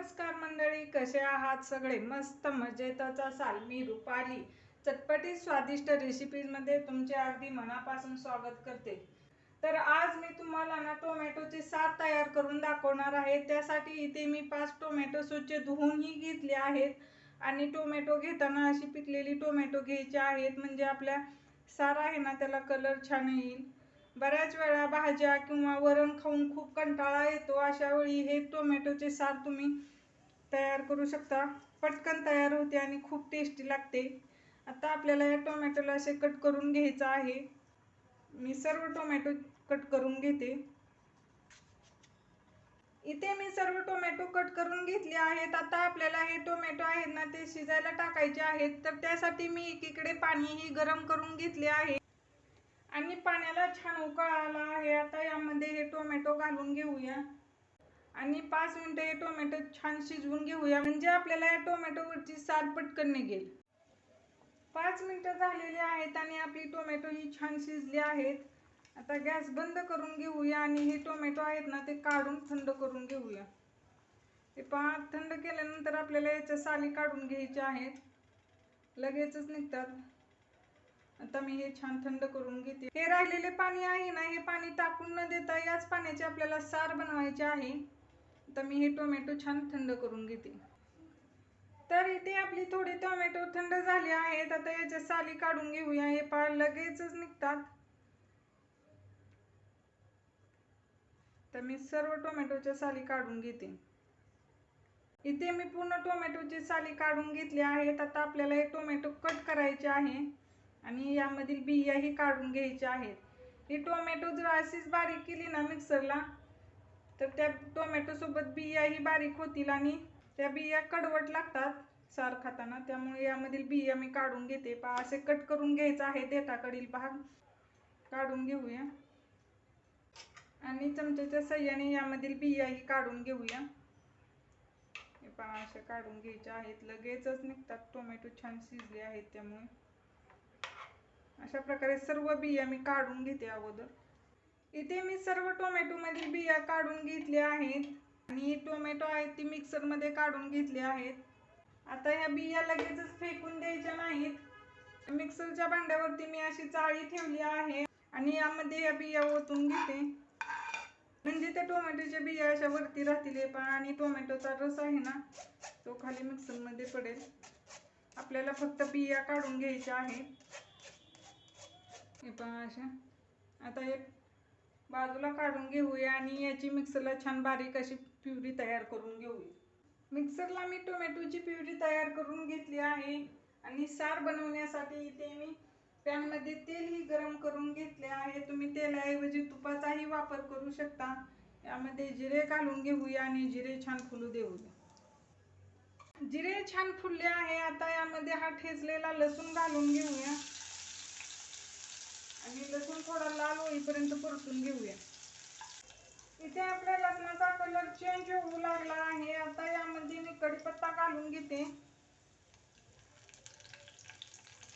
नमस्कार मंडळी कसे आहात सगळे? मस्त मजेतच असाल. मी रुपाली. चटपटीत स्वादिष्ट रेसिपीजमध्ये तुमचे अगदी मनापासून स्वागत करते. तर आज मी तुम्हाला ना टोमॅटोचे सार तयार करून दाखवणार आहे. त्यासाठी इथे मी पाच टोमॅटो स्वच्छ धुवूनही घेतले आहेत. आणि टोमॅटो घेताना अशी पिकलेली टोमॅटो घ्यायची आहेत. म्हणजे आपल्या सार आहे ना त्याला कलर छान येईल. बऱ्याच वेळा भाज्या किंवा वरण खाऊन खूप कंटाळा येतो. अशा वेळी हे टोमॅटोचे सार तुम्ही तयार करू शकता. पटकन तयार होते आणि खूप टेस्टी लागते. आता आपल्याला या टोमॅटोला असे कट करून घ्यायचं आहे. मी सर्व टोमॅटो कट करून घेते. इथे मी सर्व टोमॅटो कट करून घेतले आहेत. आता आपल्याला हे टोमॅटो आहेत ना ते शिजायला टाकायचे आहेत. तर त्यासाठी मी एकीकडे पाणीही गरम करून घेतले आहे. आणि पाण्याला छान उकळ आला आहे. आता यामध्ये हे टोमॅटो घालून घेऊया. आणि पाच मिनिटं हे टोमॅटो छान शिजवून घेऊया. म्हणजे आपल्याला या टोमॅटोवरची साल पटकन निघेल. पाच मिनिटं झालेली आहेत आणि आपली टोमॅटो ही छान शिजली आहेत. आता गॅस बंद करून घेऊया आणि हे टोमॅटो आहेत ना ते काढून थंड करून घेऊया. हे पहा थंड केल्यानंतर आपल्याला याच्या साली काढून घ्यायच्या आहेत. लगेचच निघतात. आता मी हे छान थंड करून घेते. हे राहिलेले पाणी आहे ना हे पाणी टाकून न देता याच पाण्याचे आपल्याला सार बनवायचे आहे. आता मी हे टोमॅटो छान थंड करून घेते. तर इथे आपली थोडी टोमॅटो थंड झाली आहेत. आता याच्या साली काढून घेऊया. हे पाळ लगेचच निघतात. तर मी सर्व टोमॅटोच्या साली काढून घेते. इथे मी पूर्ण टोमॅटोची साली काढून घेतली आहेत. आता आपल्याला हे टोमॅटो कट करायचे आहे. आणि यामधील बियाही काढून घ्यायच्या आहेत. ही टोमॅटो जर अशीच बारीक केली ना मिक्सरला तर त्या टोमॅटोसोबत बियाही बारीक होतील आणि त्या बिया कडवट लागतात सार खाताना. त्यामुळे यामधील बिया मी काढून घेते. पा असे कट करून घ्यायचं आहे देठाकडील भाग. काढून घेऊया. आणि चमच्याच्या सह्याने यामधील बियाही काढून घेऊया. हे पहा अशा काढून घ्यायच्या आहेत. लगेचच निघतात. टोमॅटो छान शिजले आहेत त्यामुळे. अशा प्रकारे सर्व बिया मी काढून घेते अगोदर. इथे मी सर्व टोमॅटोमधील बिया काढून घेतल्या आहेत. आणि टोमॅटो आहेत ती मिक्सरमध्ये काढून घेतली आहेत. आता ह्या बिया लगेचच फेकून द्यायच्या नाहीत. मिक्सरच्या भांड्यावरती मी अशी चाळी ठेवली आहे आणि यामध्ये या बिया ओतून घेते. म्हणजे त्या टोमॅटोच्या बिया अशा वरती राहतील पण आणि टोमॅटोचा रस आहे ना तो खाली मिक्सरमध्ये पडेल. आपल्याला फक्त बिया काढून घ्यायच्या आहेत. हे पण अशा. आता एक बाजूला काढून घेऊया आणि याची मिक्सरला छान बारीक अशी प्युरी तयार करून घेऊया. मिक्सरला मी टोमॅटोची प्युरी तयार करून घेतली आहे. आणि सार बनवण्यासाठी इथे मी पॅनमध्ये तेलही गरम करून घेतले आहे. तुम्ही तेलाऐवजी तुपाचाही वापर करू शकता. यामध्ये जिरे घालून घेऊया आणि जिरे छान फुलू देऊया. जिरे छान फुलले आहे. आता यामध्ये हा ठेचलेला लसूण घालून घेऊया. आणि लसूण थोडा लाल होईपर्यंत परतून घेऊया. इथे आपल्या लसणाचा कलर चेंज होऊ लागला आहे. आता यामध्ये मी कढीपत्ता घालून घेते.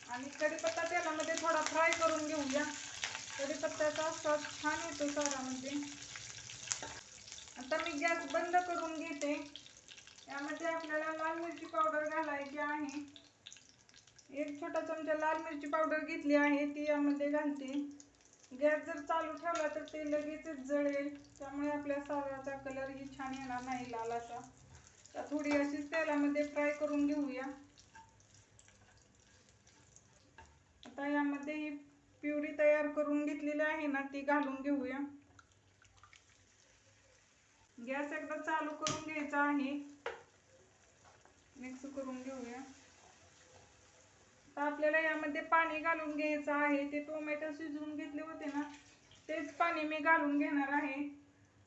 आणि कढीपत्ता तेलामध्ये थोडा फ्राय करून घेऊया. कढीपत्त्याचा स्वाद छान येतो सारामध्ये आता मी गॅस बंद करून घेते. यामध्ये आपल्याला लाल मिरची पावडर घालायची आहे. एक छोटा चमचा लाल मिरची पावडर घेतली आहे ती यामध्ये घालते. गॅस जर चालू ठेवला तर ते लगेचच जळेल. त्यामुळे आपल्या साराचा कलरही छान येणार नाही लाल असा तर थोडी अशीच तेलामध्ये फ्राय करून घेऊया. आता यामध्ये ही प्युरी तयार करून घेतलेली आहे ना ती घालून घेऊया. गॅस एकदा चालू करून घ्यायचा आहे. मिक्स करून तर आपल्याला यामध्ये पाणी घालून घ्यायचं आहे. ते टोमॅटो शिजवून घेतले होते ना तेच पाणी मी घालून घेणार आहे.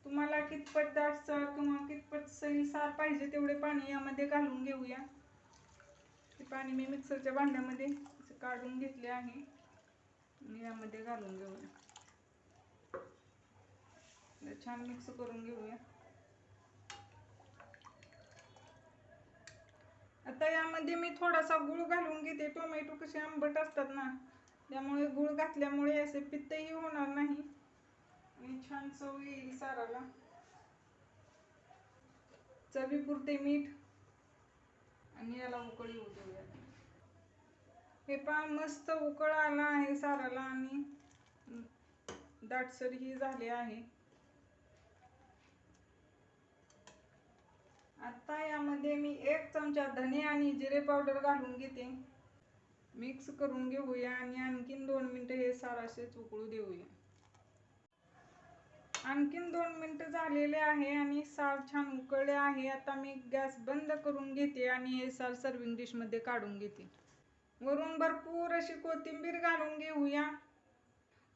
तुम्हाला कितपत दाटसर किंवा कितपत सैलसार पाहिजे तेवढे पाणी यामध्ये घालून घेऊया. ते पाणी मी मिक्सरच्या भांड्यामध्ये काढून घेतले आहे. आणि यामध्ये घालून घेऊया. छान मिक्स करून घेऊया. आता यामध्ये मी थोडासा गुळ घालून घेते. टोमॅटो कसे आंबट असतात ना त्यामुळे गुळ घातल्यामुळे असे पित्तही होणार नाही. आणि छान चव येईल साराला. चवीपुरते मीठ. आणि याला उकळी येऊ देऊया. हे पहा मस्त उकळ आला आहे साराला आणि दाटसर ही झाली आहे. आता यामध्ये मी एक चमचा धने आणि जिरे पावडर घालून घेते. मिक्स करून घेऊया आणि आणखीन दोन मिनटं हे सार असेच उकळू देऊया. आणखीन दोन मिनटं झालेले आहे आणि सार छान उकळले आहे. आता मी गॅस बंद करून घेते आणि हे सार सर्विंग डिशमध्ये काढून घेते. वरून भरपूर अशी कोथिंबीर घालून घेऊया.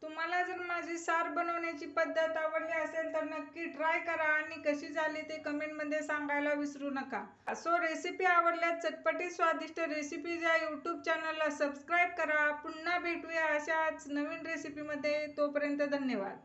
तुम्हाला जर माझी सार बनवण्याची पद्धत आवडली असेल तर नक्की ट्राय करा आणि कशी झाली ते कमेंटमध्ये सांगायला विसरू नका. सो रेसिपी आवडल्यास चटपटी स्वादिष्ट रेसिपीज या यूट्यूब चॅनलला सबस्क्राईब करा. पुन्हा भेटूया अशाच नवीन रेसिपीमध्ये तोपर्यंत धन्यवाद.